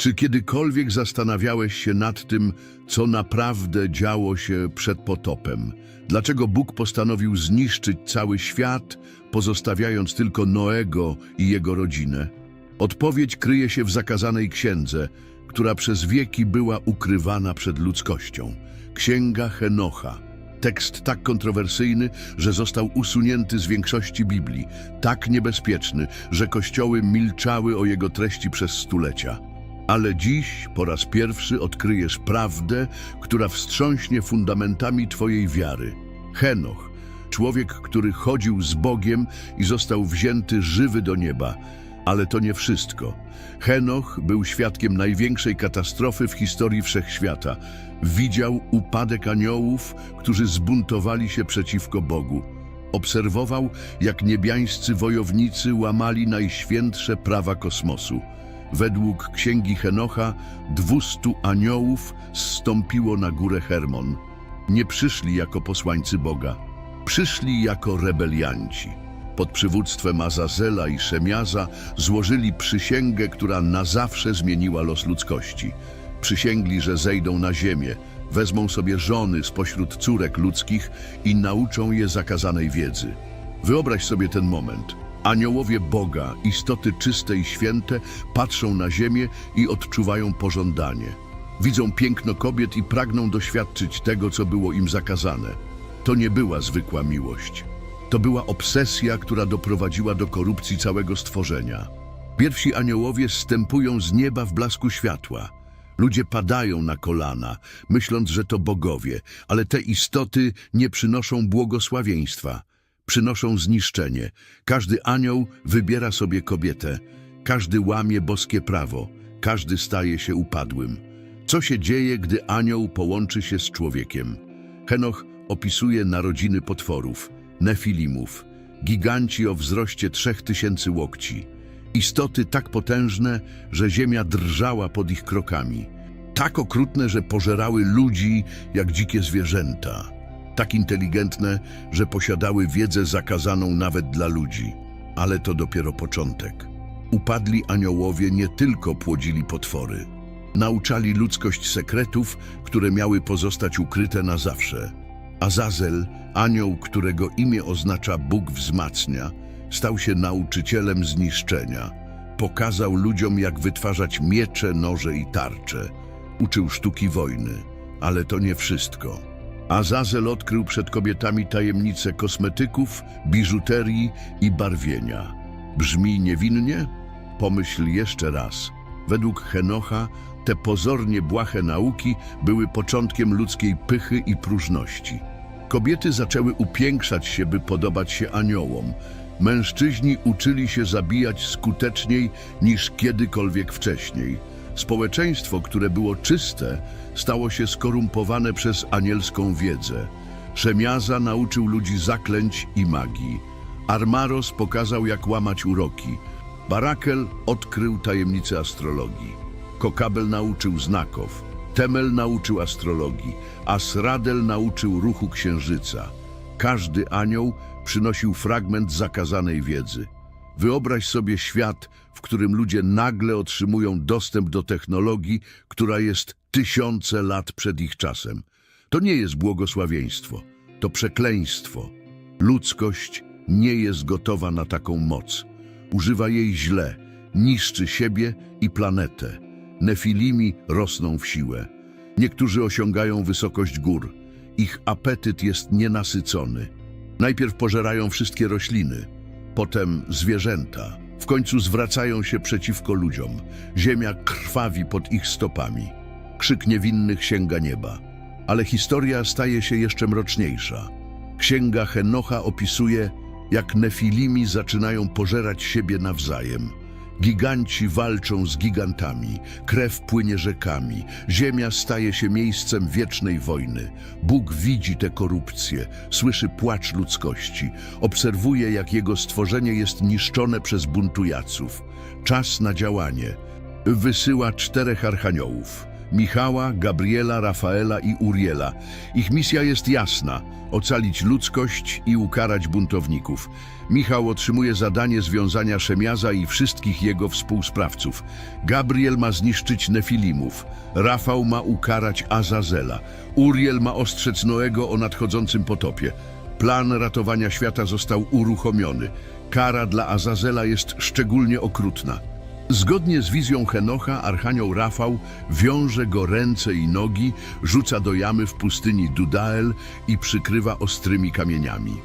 Czy kiedykolwiek zastanawiałeś się nad tym, co naprawdę działo się przed potopem? Dlaczego Bóg postanowił zniszczyć cały świat, pozostawiając tylko Noego i jego rodzinę? Odpowiedź kryje się w zakazanej księdze, która przez wieki była ukrywana przed ludzkością. Księga Henocha. Tekst tak kontrowersyjny, że został usunięty z większości Biblii, tak niebezpieczny, że kościoły milczały o jego treści przez stulecia. Ale dziś po raz pierwszy odkryjesz prawdę, która wstrząśnie fundamentami Twojej wiary. Henoch, człowiek, który chodził z Bogiem i został wzięty żywy do nieba. Ale to nie wszystko. Henoch był świadkiem największej katastrofy w historii wszechświata. Widział upadek aniołów, którzy zbuntowali się przeciwko Bogu. Obserwował, jak niebiańscy wojownicy łamali najświętsze prawa kosmosu. Według księgi Henocha dwustu aniołów zstąpiło na górę Hermon. Nie przyszli jako posłańcy Boga, przyszli jako rebelianci. Pod przywództwem Azazela i Szemiaza złożyli przysięgę, która na zawsze zmieniła los ludzkości. Przysięgli, że zejdą na ziemię, wezmą sobie żony spośród córek ludzkich i nauczą je zakazanej wiedzy. Wyobraź sobie ten moment. Aniołowie Boga, istoty czyste i święte, patrzą na ziemię i odczuwają pożądanie. Widzą piękno kobiet i pragną doświadczyć tego, co było im zakazane. To nie była zwykła miłość. To była obsesja, która doprowadziła do korupcji całego stworzenia. Pierwsi aniołowie stępują z nieba w blasku światła. Ludzie padają na kolana, myśląc, że to bogowie, ale te istoty nie przynoszą błogosławieństwa. Przynoszą zniszczenie. Każdy anioł wybiera sobie kobietę. Każdy łamie boskie prawo. Każdy staje się upadłym. Co się dzieje, gdy anioł połączy się z człowiekiem? Henoch opisuje narodziny potworów, nefilimów, giganci o wzroście trzech tysięcy łokci. Istoty tak potężne, że ziemia drżała pod ich krokami. Tak okrutne, że pożerały ludzi jak dzikie zwierzęta. Tak inteligentne, że posiadały wiedzę zakazaną nawet dla ludzi. Ale to dopiero początek. Upadli aniołowie nie tylko płodzili potwory. Nauczali ludzkość sekretów, które miały pozostać ukryte na zawsze. Azazel, anioł, którego imię oznacza Bóg wzmacnia, stał się nauczycielem zniszczenia. Pokazał ludziom, jak wytwarzać miecze, noże i tarcze. Uczył sztuki wojny, ale to nie wszystko. Azazel odkrył przed kobietami tajemnice kosmetyków, biżuterii i barwienia. Brzmi niewinnie? Pomyśl jeszcze raz. Według Henocha te pozornie błahe nauki były początkiem ludzkiej pychy i próżności. Kobiety zaczęły upiększać się, by podobać się aniołom. Mężczyźni uczyli się zabijać skuteczniej niż kiedykolwiek wcześniej. Społeczeństwo, które było czyste, stało się skorumpowane przez anielską wiedzę. Szemiaza nauczył ludzi zaklęć i magii. Armaros pokazał, jak łamać uroki. Barakel odkrył tajemnice astrologii. Kokabel nauczył znaków. Temel nauczył astrologii. Asradel nauczył ruchu księżyca. Każdy anioł przynosił fragment zakazanej wiedzy. Wyobraź sobie świat, w którym ludzie nagle otrzymują dostęp do technologii, która jest tysiące lat przed ich czasem. To nie jest błogosławieństwo, to przekleństwo. Ludzkość nie jest gotowa na taką moc. Używa jej źle, niszczy siebie i planetę. Nefilimi rosną w siłę. Niektórzy osiągają wysokość gór. Ich apetyt jest nienasycony. Najpierw pożerają wszystkie rośliny, potem zwierzęta. W końcu zwracają się przeciwko ludziom. Ziemia krwawi pod ich stopami. Krzyk niewinnych sięga nieba. Ale historia staje się jeszcze mroczniejsza. Księga Henocha opisuje, jak Nefilimi zaczynają pożerać siebie nawzajem. Giganci walczą z gigantami, krew płynie rzekami, ziemia staje się miejscem wiecznej wojny. Bóg widzi tę korupcję, słyszy płacz ludzkości, obserwuje, jak jego stworzenie jest niszczone przez buntujaców. Czas na działanie. Wysyła czterech archaniołów. Michała, Gabriela, Rafaela i Uriela. Ich misja jest jasna: ocalić ludzkość i ukarać buntowników. Michał otrzymuje zadanie związania Szemiaza i wszystkich jego współsprawców. Gabriel ma zniszczyć Nefilimów. Rafał ma ukarać Azazela. Uriel ma ostrzec Noego o nadchodzącym potopie. Plan ratowania świata został uruchomiony. Kara dla Azazela jest szczególnie okrutna. Zgodnie z wizją Henocha, archanioł Rafał wiąże go ręce i nogi, rzuca do jamy w pustyni Dudael i przykrywa ostrymi kamieniami.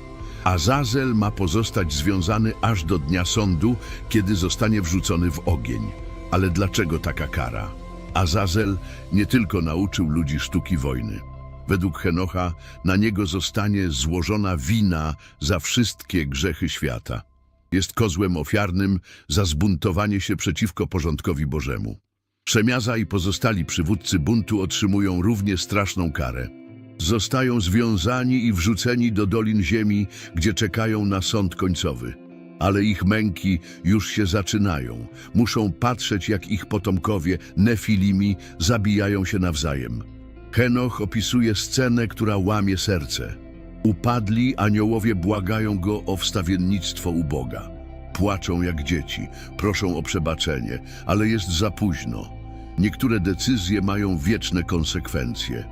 Azazel ma pozostać związany aż do dnia sądu, kiedy zostanie wrzucony w ogień. Ale dlaczego taka kara? Azazel nie tylko nauczył ludzi sztuki wojny. Według Henocha na niego zostanie złożona wina za wszystkie grzechy świata. Jest kozłem ofiarnym za zbuntowanie się przeciwko porządkowi Bożemu. Przemiaza i pozostali przywódcy buntu otrzymują równie straszną karę. Zostają związani i wrzuceni do dolin ziemi, gdzie czekają na sąd końcowy. Ale ich męki już się zaczynają. Muszą patrzeć, jak ich potomkowie, Nefilimi, zabijają się nawzajem. Henoch opisuje scenę, która łamie serce. Upadli aniołowie błagają go o wstawiennictwo u Boga. Płaczą jak dzieci, proszą o przebaczenie, ale jest za późno. Niektóre decyzje mają wieczne konsekwencje.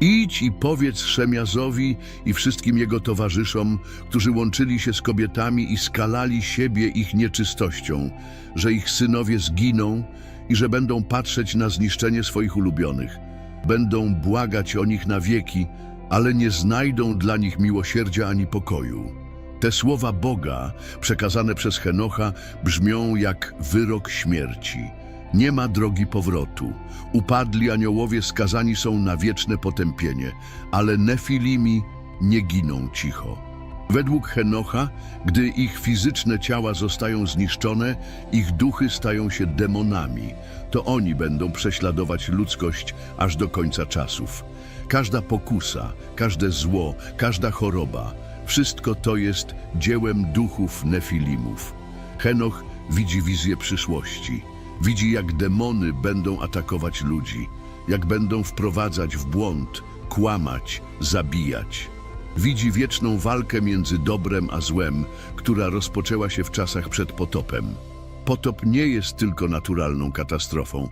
Idź i powiedz Szemiazowi i wszystkim jego towarzyszom, którzy łączyli się z kobietami i skalali siebie ich nieczystością, że ich synowie zginą i że będą patrzeć na zniszczenie swoich ulubionych. Będą błagać o nich na wieki, ale nie znajdą dla nich miłosierdzia ani pokoju. Te słowa Boga, przekazane przez Henocha, brzmią jak wyrok śmierci. Nie ma drogi powrotu. Upadli aniołowie skazani są na wieczne potępienie, ale Nefilimi nie giną cicho. Według Henocha, gdy ich fizyczne ciała zostają zniszczone, ich duchy stają się demonami. To oni będą prześladować ludzkość aż do końca czasów. Każda pokusa, każde zło, każda choroba, wszystko to jest dziełem duchów Nefilimów. Henoch widzi wizję przyszłości. Widzi, jak demony będą atakować ludzi, jak będą wprowadzać w błąd, kłamać, zabijać. Widzi wieczną walkę między dobrem a złem, która rozpoczęła się w czasach przed potopem. Potop nie jest tylko naturalną katastrofą.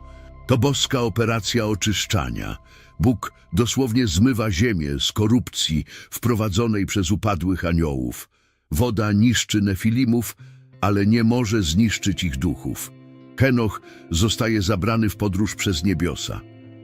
To boska operacja oczyszczania. Bóg dosłownie zmywa ziemię z korupcji wprowadzonej przez upadłych aniołów. Woda niszczy nefilimów, ale nie może zniszczyć ich duchów. Henoch zostaje zabrany w podróż przez niebiosa.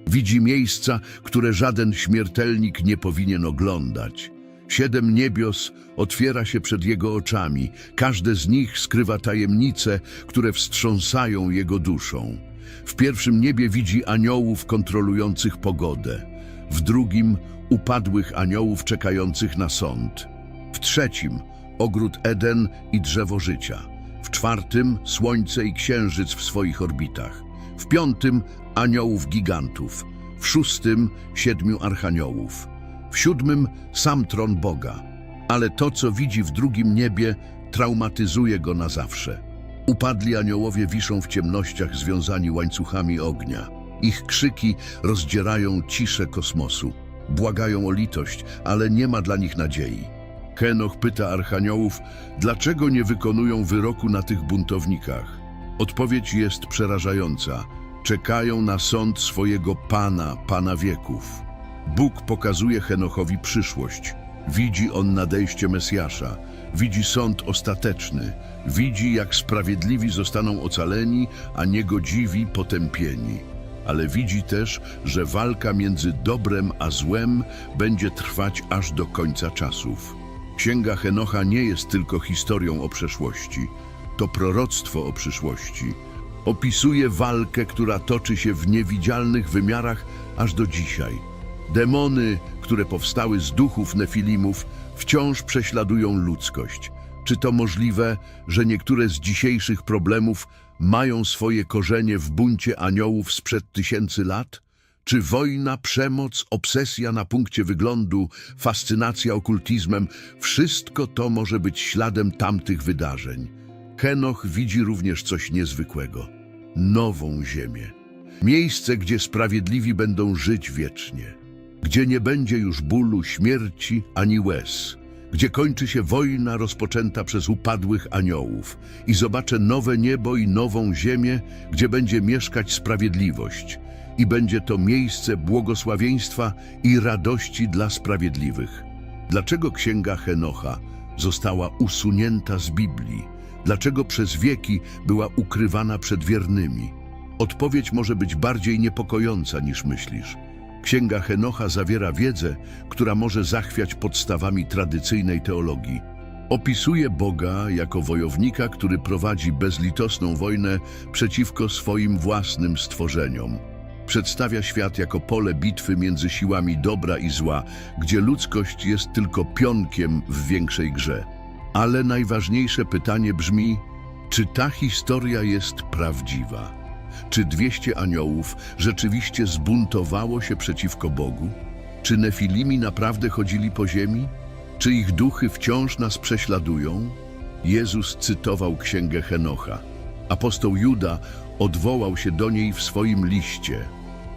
Widzi miejsca, które żaden śmiertelnik nie powinien oglądać. Siedem niebios otwiera się przed jego oczami. Każde z nich skrywa tajemnice, które wstrząsają jego duszą. W pierwszym niebie widzi aniołów kontrolujących pogodę. W drugim upadłych aniołów czekających na sąd. W trzecim ogród Eden i drzewo życia. W czwartym słońce i księżyc w swoich orbitach. W piątym aniołów gigantów. W szóstym siedmiu archaniołów. W siódmym sam tron Boga. Ale to, co widzi w drugim niebie, traumatyzuje go na zawsze. Upadli aniołowie wiszą w ciemnościach związani łańcuchami ognia. Ich krzyki rozdzierają ciszę kosmosu. Błagają o litość, ale nie ma dla nich nadziei. Henoch pyta archaniołów, dlaczego nie wykonują wyroku na tych buntownikach. Odpowiedź jest przerażająca. Czekają na sąd swojego Pana, Pana wieków. Bóg pokazuje Henochowi przyszłość. Widzi on nadejście Mesjasza, widzi sąd ostateczny, widzi jak sprawiedliwi zostaną ocaleni, a niegodziwi potępieni. Ale widzi też, że walka między dobrem a złem będzie trwać aż do końca czasów. Księga Henocha nie jest tylko historią o przeszłości, to proroctwo o przyszłości. Opisuje walkę, która toczy się w niewidzialnych wymiarach aż do dzisiaj. Demony, które powstały z duchów Nefilimów, wciąż prześladują ludzkość. Czy to możliwe, że niektóre z dzisiejszych problemów mają swoje korzenie w buncie aniołów sprzed tysięcy lat? Czy wojna, przemoc, obsesja na punkcie wyglądu, fascynacja okultizmem, wszystko to może być śladem tamtych wydarzeń? Henoch widzi również coś niezwykłego. Nową ziemię. miejsce, gdzie sprawiedliwi będą żyć wiecznie, gdzie nie będzie już bólu, śmierci ani łez, gdzie kończy się wojna rozpoczęta przez upadłych aniołów i zobaczę nowe niebo i nową ziemię, gdzie będzie mieszkać sprawiedliwość i będzie to miejsce błogosławieństwa i radości dla sprawiedliwych. Dlaczego księga Henocha została usunięta z Biblii? Dlaczego przez wieki była ukrywana przed wiernymi? Odpowiedź może być bardziej niepokojąca niż myślisz. Księga Henocha zawiera wiedzę, która może zachwiać podstawami tradycyjnej teologii. Opisuje Boga jako wojownika, który prowadzi bezlitosną wojnę przeciwko swoim własnym stworzeniom. Przedstawia świat jako pole bitwy między siłami dobra i zła, gdzie ludzkość jest tylko pionkiem w większej grze. Ale najważniejsze pytanie brzmi, czy ta historia jest prawdziwa? Czy 200 aniołów rzeczywiście zbuntowało się przeciwko Bogu? Czy Nefilimi naprawdę chodzili po ziemi? Czy ich duchy wciąż nas prześladują? Jezus cytował księgę Henocha. Apostoł Juda odwołał się do niej w swoim liście.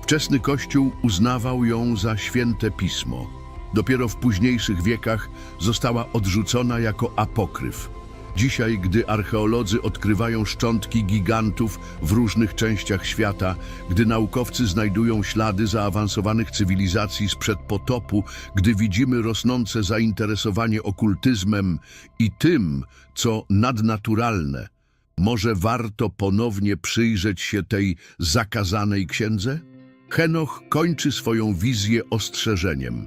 Wczesny Kościół uznawał ją za święte pismo. Dopiero w późniejszych wiekach została odrzucona jako apokryf. Dzisiaj, gdy archeolodzy odkrywają szczątki gigantów w różnych częściach świata, gdy naukowcy znajdują ślady zaawansowanych cywilizacji sprzed potopu, gdy widzimy rosnące zainteresowanie okultyzmem i tym, co nadnaturalne, może warto ponownie przyjrzeć się tej zakazanej księdze? Henoch kończy swoją wizję ostrzeżeniem.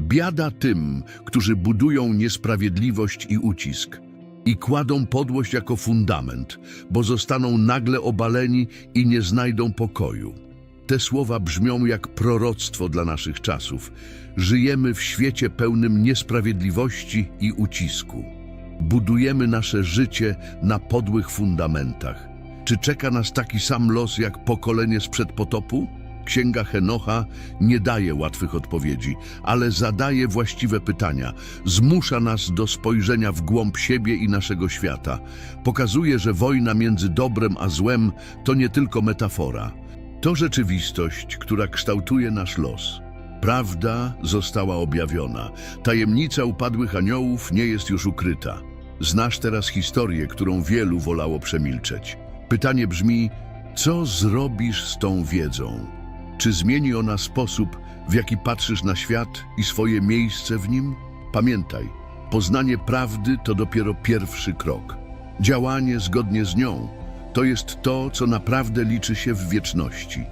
Biada tym, którzy budują niesprawiedliwość i ucisk i kładą podłość jako fundament, bo zostaną nagle obaleni i nie znajdą pokoju. Te słowa brzmią jak proroctwo dla naszych czasów. Żyjemy w świecie pełnym niesprawiedliwości i ucisku. Budujemy nasze życie na podłych fundamentach. Czy czeka nas taki sam los jak pokolenie sprzed potopu? Księga Henocha nie daje łatwych odpowiedzi, ale zadaje właściwe pytania. Zmusza nas do spojrzenia w głąb siebie i naszego świata. Pokazuje, że wojna między dobrem a złem to nie tylko metafora. To rzeczywistość, która kształtuje nasz los. Prawda została objawiona. Tajemnica upadłych aniołów nie jest już ukryta. Znasz teraz historię, którą wielu wolało przemilczeć. Pytanie brzmi, co zrobisz z tą wiedzą? Czy zmieni ona sposób, w jaki patrzysz na świat i swoje miejsce w nim? Pamiętaj, poznanie prawdy to dopiero pierwszy krok. Działanie zgodnie z nią to jest to, co naprawdę liczy się w wieczności.